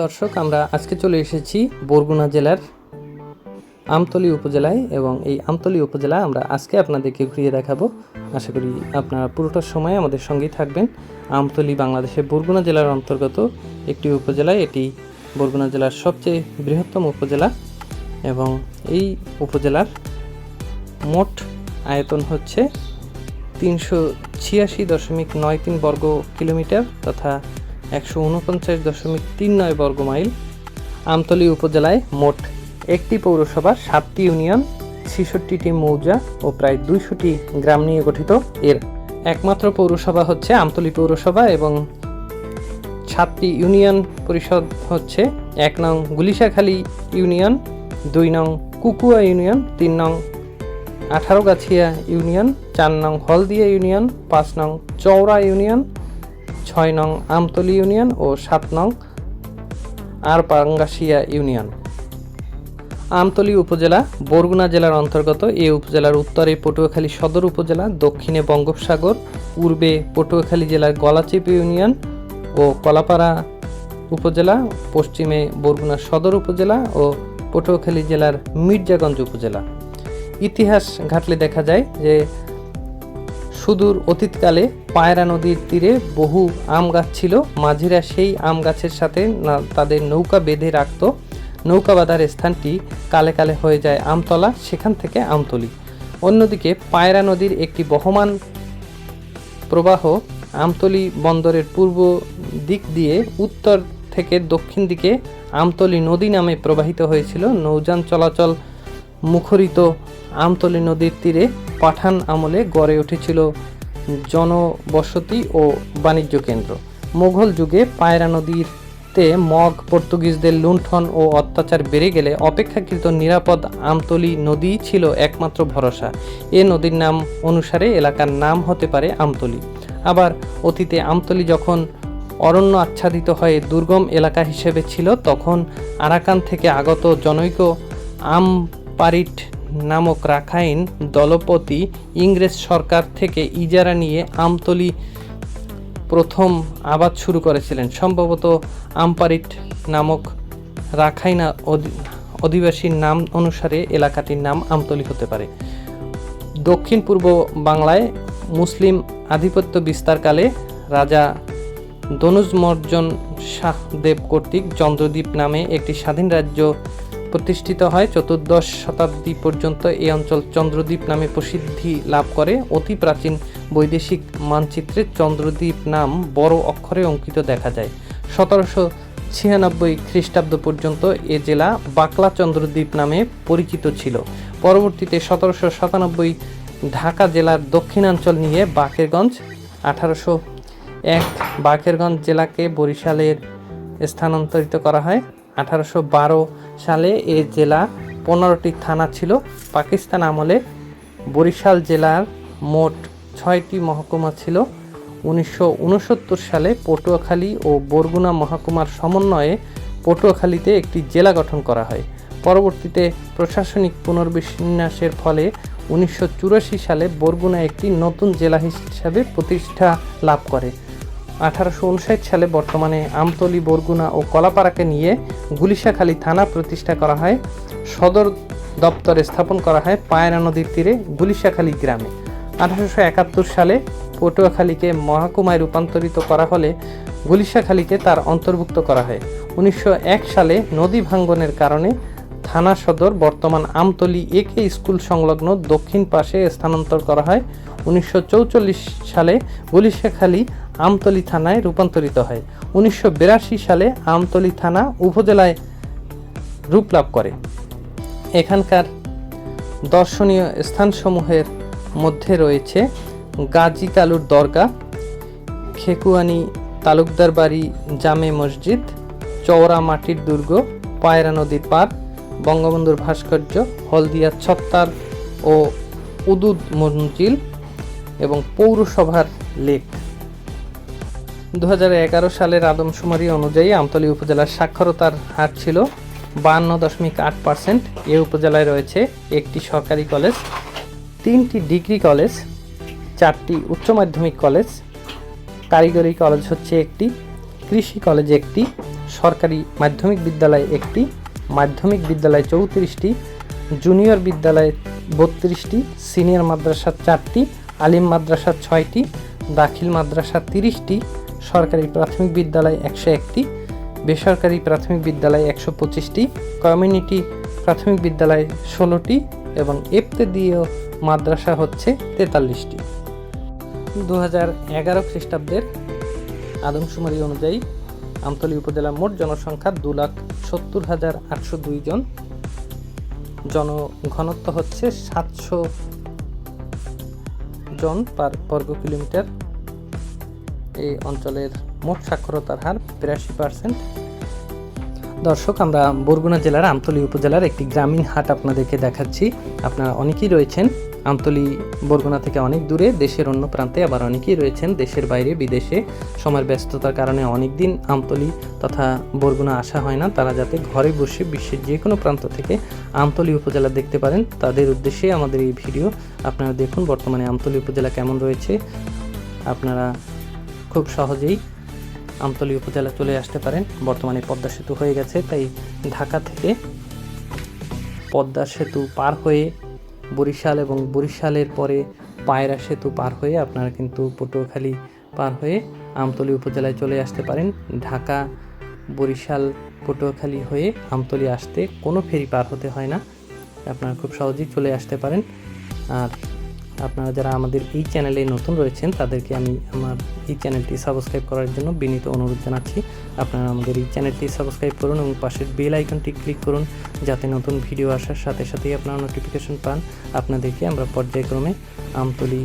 দর্শক, আমরা আজকে চলে এসেছি বরগুনা জেলার আমতলি উপজেলায় এবং এই আমতলি উপজেলা আমরা আজকে আপনাদেরকে ঘুরিয়ে দেখাবো। আশা করি আপনারা পুরোটা সময় আমাদের সঙ্গেই থাকবেন। আমতলি বাংলাদেশের বরগুনা জেলার অন্তর্গত একটি উপজেলা এটি বরগুনা জেলার সবচেয়ে বৃহত্তম উপজেলা এবং এই উপজেলার মোট আয়তন হচ্ছে তিনশো ছিয়াশি দশমিক নয় তিন বর্গ কিলোমিটার তথা একশো উনপঞ্চাশ দশমিক তিন নয় বর্গ মাইল। আমতলী উপজেলায় মোট একটি পৌরসভা সাতটি ইউনিয়ন, ছেষট্টিটি মৌজা ও প্রায় দুইশোটি গ্রাম নিয়ে গঠিত। এর একমাত্র পৌরসভা হচ্ছে আমতলী পৌরসভা এবং সাতটি ইউনিয়ন পরিষদ হচ্ছে এক নং গুলিশাখালী ইউনিয়ন, দুই নং কুকুয়া ইউনিয়ন, তিন নং আঠারোগাছিয়া ইউনিয়ন, চার নং হলদিয়া ইউনিয়ন, পাঁচ নং চৌড়া ইউনিয়ন ছয় নং আমতলী ইউনিয়ন ও সাত নং আরপাঙ্গাসিয়া ইউনিয়ন। আমতলী উপজেলা বরগুনা জেলার অন্তর্গত, এই উপজেলার উত্তরে পটুয়াখালী সদর উপজেলা, দক্ষিণে বঙ্গোপসাগর, পূর্বে পটুয়াখালী জেলার গলাচিপি ইউনিয়ন ও কলাপাড়া উপজেলা, পশ্চিমে বরগুনা সদর উপজেলা ও পটুয়াখালী জেলার মির্জাগঞ্জ উপজেলা। ইতিহাস ঘাটলে দেখা যায় যে সুদূর অতীতকালে পায়রা নদীর তীরে বহু আম গাছ ছিল। মাঝিরা সেই আম গাছের সাথে তাদের নৌকা বেঁধে রাখত। নৌকা বাঁধার স্থানটি কালে কালে হয়ে যায় আমতলা, সেখান থেকে আমতলি। অন্যদিকে পায়রা নদীর একটি বহমান প্রবাহ আমতলি বন্দরের পূর্ব দিক দিয়ে উত্তর থেকে দক্ষিণ দিকে আমতলি নদী নামে প্রবাহিত হয়েছিল। নৌযান চলাচল মুখরিত আমতলি নদীর তীরে পাঠান আমলে গড়ে উঠেছিল জনবসতি ও বাণিজ্য কেন্দ্র। মোঘল যুগে পায়রা নদীতে মগ, পর্তুগিজদের লুণ্ঠন ও অত্যাচার বেড়ে গেলে অপেক্ষাকৃত নিরাপদ আমতলি নদী ছিল একমাত্র ভরসা। এ নদীর নাম অনুসারে এলাকার নাম হতে পারে আমতলি। আবার অতীতে আমতলি যখন অরণ্য আচ্ছাদিত হয়ে দুর্গম এলাকা হিসেবে ছিল, তখন আরাকান থেকে আগত জনৈক আমপারিট নামক রাখাইন দলপতি ইংরেজ সরকার থেকে ইজারা নিয়ে আমতলি প্রথম আবাদ শুরু করেছিলেন। সম্ভবত আমপারিট নামক রাখাইনা অধি- অধিবাসীর নাম অনুসারে এলাকাটির নাম আমতলি হতে পারে। দক্ষিণ পূর্ব বাংলায় মুসলিম আধিপত্য বিস্তারকালে রাজা দনুজমর্জন শাহদেব কর্তৃক চন্দ্রদ্বীপ নামে একটি স্বাধীন রাজ্য প্রতিষ্ঠিত হয় চতুর্দশ শতাব্দী পর্যন্ত এই অঞ্চল চন্দ্রদ্বীপ নামে প্রসিদ্ধি লাভ করে। অতি প্রাচীন বৈদেশিক মানচিত্রে চন্দ্রদ্বীপ নাম বড় অক্ষরে অঙ্কিত দেখা যায়। সতেরোশো ছিয়ানব্বই খ্রিস্টাব্দ পর্যন্ত এ জেলা বাকলা চন্দ্রদ্বীপ নামে পরিচিত ছিল। পরবর্তীতে সতেরোশো সাতানব্বই ঢাকা জেলার দক্ষিণাঞ্চল নিয়ে বাকেরগঞ্জ, আঠারোশো এক বাকেরগঞ্জ জেলাকে বরিশালের স্থানান্তরিত করা হয়। আঠারোশো বারো সালে এ জেলা পনেরোটি থানা ছিল। পাকিস্তান আমলে বরিশাল জেলার মোট ছয়টি মহকুমা ছিল। উনিশশো উনসত্তর সালে পটুয়াখালী ও বরগুনা মহকুমার সমন্বয়ে পটুয়াখালীতে একটি জেলা গঠন করা হয়। পরবর্তীতে প্রশাসনিক পুনর্বিন্যাসের ফলে উনিশশো চুরাশি সালে বরগুনা একটি নতুন জেলা হিসাবে প্রতিষ্ঠা লাভ করে। আঠারোশো উনষাট সালে বর্তমানে আমতলী, বরগুনা ও কলাপাড়াকে নিয়ে গুলিশাখালী থানা প্রতিষ্ঠা করা হয়। সদর দপ্তর স্থাপন করা হয় পায়রা নদীর তীরে গুলিশাখালী গ্রামে। আঠারোশো একাত্তর সালে পটুয়াখালীকে মহাকুমায় রূপান্তরিত করা হলে গুলিশাখালীকে তার অন্তর্ভুক্ত করা হয়। উনিশশো এক সালে নদী ভাঙ্গনের কারণে থানা সদর বর্তমান আমতলী একে স্কুল সংলগ্ন দক্ষিণ পাশে স্থানান্তর করা হয়। উনিশশো সালে গুলিশাখালী আমতলী থানায় রূপান্তরিত হয়। উনিশশো বিরাশি সালে আমতলী থানা উপজেলায় রূপ লাভ করে। এখানকার দর্শনীয় স্থানসমূহের মধ্যে রয়েছে গাজী তালুর দরগা খেকুয়ানি তালুকদার বাড়ি জামে মসজিদ, চওড়া মাটির দুর্গ, পায়রা নদীর পার, বঙ্গবন্ধুর ভাস্কর্য, হলদিয়া ছত্তার ও উদুদ মঞ্জিল এবং পৌরসভার লেক। দু হাজার এগারো সালের আদমশুমারি অনুযায়ী আমতলী উপজেলার সাক্ষরতার হার ছিল বান্ন দশমিক আট পার্সেন্ট। এ উপজেলায় রয়েছে একটি সরকারি কলেজ, তিনটি ডিগ্রি কলেজ, চারটি উচ্চ মাধ্যমিক কলেজ। কারিগরি কলেজ হচ্ছে একটি, কৃষি কলেজ একটি, সরকারি মাধ্যমিক বিদ্যালয় একটি, মাধ্যমিক বিদ্যালয় চৌত্রিশটি, জুনিয়র বিদ্যালয় বত্রিশটি, সিনিয়র মাদ্রাসা চারটি, আলিম মাদ্রাসা ছয়টি, দাখিল মাদ্রাসা তিরিশটি সরকারি প্রাথমিক বিদ্যালয় একশো একটি, বেসরকারি প্রাথমিক বিদ্যালয় একশো পঁচিশটি, কমিউনিটি প্রাথমিক বিদ্যালয় ষোলোটি এবং এফতে দিয়েও মাদ্রাসা হচ্ছে তেতাল্লিশটি। দু হাজার এগারো খ্রিস্টাব্দের আদমশুমারি অনুযায়ী আমতলী উপজেলার মোট জনসংখ্যা দু লাখ সত্তর হাজার আটশো দুই জন। জনঘনত্ব হচ্ছে সাতশো জন পার বর্গ কিলোমিটার। এই অঞ্চলের মোট সাক্ষরতার হার বিরাশি পার্সেন্ট দর্শক, আমরা বরগুনা জেলার আমতলি উপজেলার একটি গ্রামীণ হাট আপনাদেরকে দেখাচ্ছি। আপনারা অনেকেই রয়েছেন আমতলি বরগুনা থেকে অনেক দূরে, দেশের অন্য প্রান্তে আবার অনেকেই রয়েছেন দেশের বাইরে, বিদেশে। সময়ের ব্যস্ততার কারণে অনেক দিন আমতলি তথা বরগুনা আসা হয় না। তারা যাতে ঘরে বসে বিশ্বের যে কোনো প্রান্ত থেকে আমতলি উপজেলা দেখতে পারেন, তাদের উদ্দেশ্যে আমাদের এই ভিডিও। আপনারা দেখুন বর্তমানে আমতলি উপজেলা কেমন রয়েছে। আপনারা খুব সহজেই আমতলী উপজেলা চলে আসতে পারেন। বর্তমানে পদ্মা সেতু হয়ে গেছে, তাই ঢাকা থেকে পদ্মা সেতু পার হয়ে বরিশাল এবং বরিশালের পরে পায়রা সেতু পার হয়ে আপনারা কিন্তু পটুয়াখালী পার হয়ে আমতলী উপজেলায় চলে আসতে পারেন। ঢাকা, বরিশাল, পটুয়াখালী হয়ে আমতলী আসতে কোনো ফেরি পার হতে হয় না। আপনারা খুব সহজেই চলে আসতে পারেন। আর আপনারা যারা আমাদের এই চ্যানেলে নতুন রয়েছেন, তাদেরকে আমি আমার এই চ্যানেলটি সাবস্ক্রাইব করার জন্য বিনীত অনুরোধ জানাচ্ছি। আপনারা আমাদের এই চ্যানেলটি সাবস্ক্রাইব করুন এবং পাশের বেল আইকনটি ক্লিক করুন, যাতে নতুন ভিডিও আসার সাথে সাথেই আপনারা নোটিফিকেশন পান। আপনাদেরকে আমরা পর্যায়ক্রমে আমতলি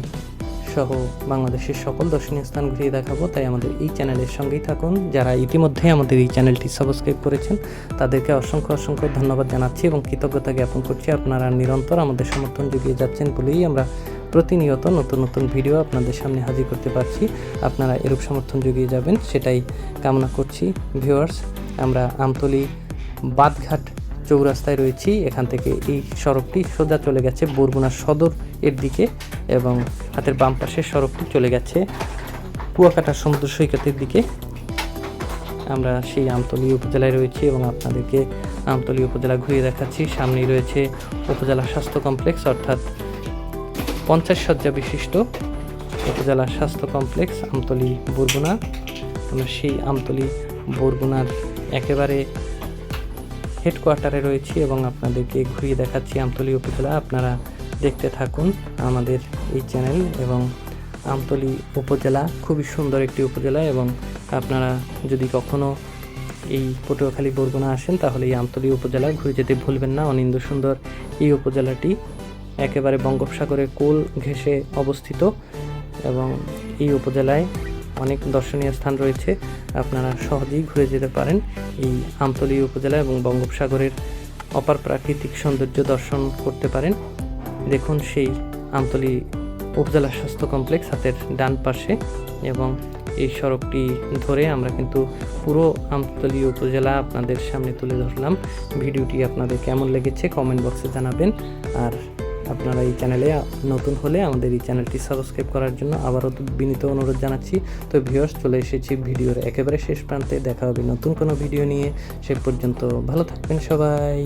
সহ বাংলাদেশের সকল দর্শনীয় স্থান ঘুরিয়ে দেখাবো। তাই আমাদের এই চ্যানেলের সঙ্গেই থাকুন। যারা ইতিমধ্যে আমাদের এই চ্যানেলটি সাবস্ক্রাইব করেছেন, তাদেরকে অসংখ্য অসংখ্য ধন্যবাদ জানাচ্ছি এবং কৃতজ্ঞতা জ্ঞাপন করছি। আপনারা নিরন্তর আমাদের সমর্থন জুগিয়ে যাচ্ছেন বলেই আমরা প্রতিনিয়ত নতুন নতুন ভিডিও আপনাদের সামনে হাজির করতে পারছি। আপনারা এরূপ সমর্থন জুগিয়ে যাবেন, সেটাই কামনা করছি। ভিউয়ার্স আমরা আমতলি বাদঘাট চৌরাস্তায় রয়েছি। এখান থেকে এই সড়কটি সোজা চলে গেছে বরগুনা সদর এর দিকে এবং হাতের বাম পাশের সড়কটি চলে গেছে কুয়াকাটা সমুদ্র সৈকতের দিকে। আমরা সেই আমতলী উপজেলায় রয়েছি এবং আপনাদেরকে আমতলী উপজেলা ঘুরিয়ে দেখাচ্ছি। সামনেই রয়েছে উপজেলা স্বাস্থ্য কমপ্লেক্স, অর্থাৎ পঞ্চাশ শয্যা বিশিষ্ট উপজেলা স্বাস্থ্য কমপ্লেক্স আমতলি বরগুনা। আমরা সেই আমতলি বরগুনার একেবারে হেডকোয়ার্টারে রয়েছি এবং আপনাদেরকে ঘুরিয়ে দেখাচ্ছি আমতলি উপজেলা। আপনারা দেখতে থাকুন আমাদের এই চ্যানেল এবং আমতলী উপজেলা খুবই সুন্দর একটি উপজেলা এবং আপনারা যদি কখনো এই পটুয়াখালী বরগুনা আসেন তাহলে এই আমতলী উপজেলা ঘুরে যেতে ভুলবেন না। অনিন্দ সুন্দর এই উপজেলাটি একেবারে বঙ্গোপসাগরের কোল ঘেঁষে অবস্থিত এবং এই উপজেলায় অনেক দর্শনীয় স্থান রয়েছে। আপনারা সহজেই ঘুরে যেতে পারেন এই আমতলী উপজেলা এবং বঙ্গোপসাগরের অপার প্রাকৃতিক সৌন্দর্য দর্শন করতে পারেন। দেখুন সেই আমতলী উপজেলা স্বাস্থ্য কমপ্লেক্স হাতের ডান পাশে এবং এই সড়কটি ধরে আমরা কিন্তু পুরো আমতলী উপজেলা আপনাদের সামনে তুলে ধরলাম। ভিডিওটি আপনাদের কেমন লেগেছে কমেন্ট বক্সে জানাবেন। আর আপনারা এই চ্যানেলে নতুন হলে আমাদের এই চ্যানেলটি সাবস্ক্রাইব করার জন্য আবারও বিনীত অনুরোধ জানাচ্ছি। তো ভিউয়ার্স চলে এসেছি ভিডিওর একেবারে শেষ প্রান্তে। দেখা হবে নতুন কোনো ভিডিও নিয়ে। সে পর্যন্ত ভালো থাকবেন সবাই।